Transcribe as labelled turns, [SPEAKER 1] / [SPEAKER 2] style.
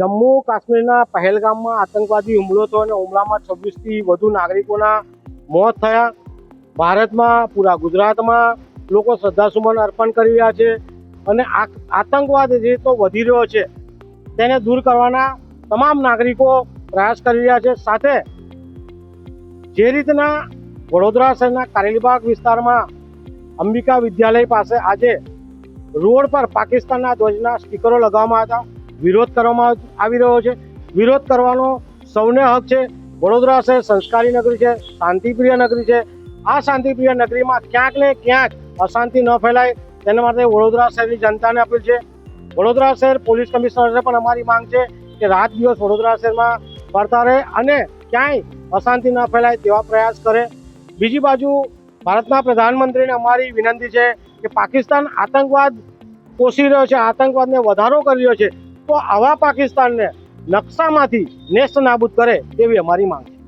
[SPEAKER 1] જમ્મુ કાશ્મીરના પહેલગામમાં આતંકવાદી હુમલો થયો અને હુમલામાં છવ્વીસથી વધુ નાગરિકોના મોત થયા. ભારતમાં પૂરા ગુજરાતમાં લોકો શ્રદ્ધાસુમન અર્પણ કરી રહ્યા છે અને આ- આતંકવાદ જે તો વધી રહ્યો છે, તેને દૂર કરવાના તમામ નાગરિકો પ્રયાસ કરી રહ્યા છે. સાથે જે રીતના વડોદરા શહેરના કારેલીબાગ વિસ્તારમાં અંબિકા વિદ્યાલય પાસે આજે રોડ પર પાકિસ્તાનના ધ્વજના સ્ટીકરો લગાવવામાં હતા. વિરોધ કરવામાં આવી રહ્યો છે. વિરોધ કરવાનો સૌને હક છે. વડોદરા શહેર સંસ્કારી નગરી છે, શાંતિપ્રિય નગરી છે. આ શાંતિપ્રિય નગરીમાં ક્યાંક ને ક્યાંક અશાંતિ ન ફેલાય. તેના માટે વડોદરા શહેરની જનતાને અપીલ છે. વડોદરા શહેર પોલીસ કમિશનરને પણ અમારી માંગ છે કે રાત દિવસ વડોદરા શહેરમાં ફરતા રહે અને ક્યાંય અશાંતિ ન ફેલાય તેવા પ્રયાસ કરે. બીજી બાજુ ભારતના પ્રધાનમંત્રીને અમારી વિનંતી છે કે પાકિસ્તાન આતંકવાદ પોષી રહ્યો છે, આતંકવાદને વધારો કરી રહ્યો છે. તો આવા પાકિસ્તાનને નકશામાંથી નેસ્ત નાબૂદ કરે તેવી અમારી માંગ છે.